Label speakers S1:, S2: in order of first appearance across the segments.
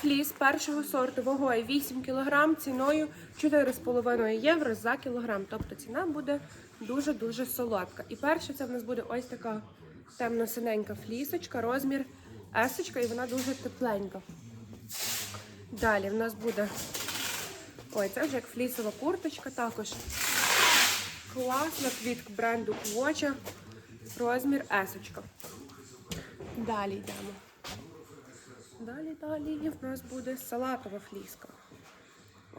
S1: Фліс першого сорту вагою 8 кг, ціною 4,5 євро за кілограм. Тобто ціна буде дуже-дуже солодка. І перше це в нас буде ось така темно-синенька флісочка, розмір есочка, і вона дуже тепленька. Далі в нас буде. Ой, це вже як флісова курточка також. Класна квітка бренду Квоча. Розмір есочка. Далі йдемо. Далі, далі в нас буде салатова фліска.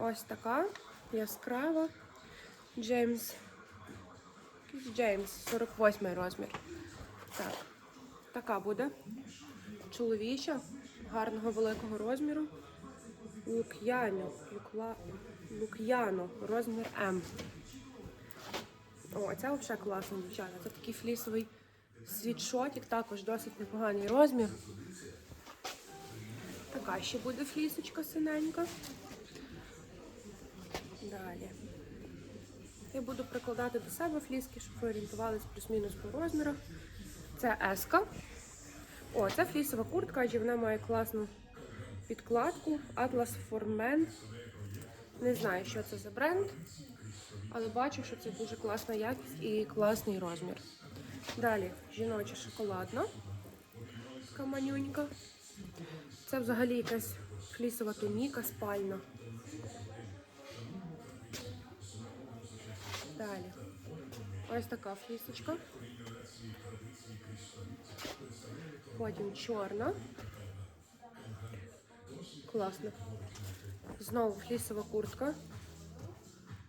S1: Ось така яскрава. Джеймс. Джеймс, 48 розмір. Так. Така буде. Чоловіча, гарного великого розміру. Лук'яно. Лукла... Лук'яно, розмір М. О, це взагалі класно, дівчата. Це такий флісовий світшотик, також досить непоганий розмір. Така ще буде флісочка синенька. Далі. Я буду прикладати до себе фліски, щоб ви орієнтувалися плюс-мінус по розмірах. Це еска. О, це флісова куртка, адже вона має класну підкладку. Atlas for Men. Не знаю, що це за бренд, але бачу, що це дуже класна якість і класний розмір. Далі жіноча шоколадна. Така манюнька. Це взагалі якась флісова туніка спальна. Далі. Ось така флісочка. Потім чорна. Класно. Знову флісова куртка.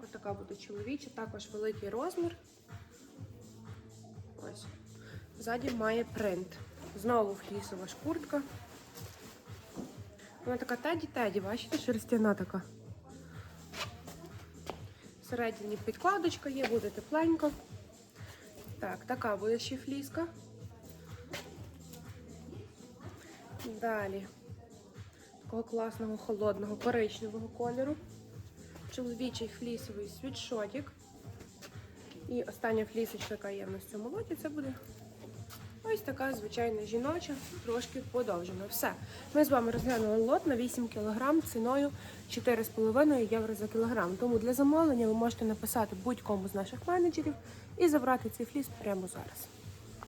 S1: Ось така буде чоловіча, також великий розмір. Ось. Ззаді має принт. Знову флісова шкуртка. Вона така теді-теді, бачите, шерстяна така. Всередині підкладочка є, буде тепленько. Так, така буде ще фліска. Далі. Такого класного холодного коричневого кольору. Чоловічий флісовий світшотик. І остання флісочка, яка є в нас цьому лоті, це буде така звичайна жіноча, трошки подовжена. Все. Ми з вами розглянули лот на 8 кг ціною 4,5 євро за кілограм. Тому для замовлення ви можете написати будь-кому з наших менеджерів і забрати цей фліс прямо зараз.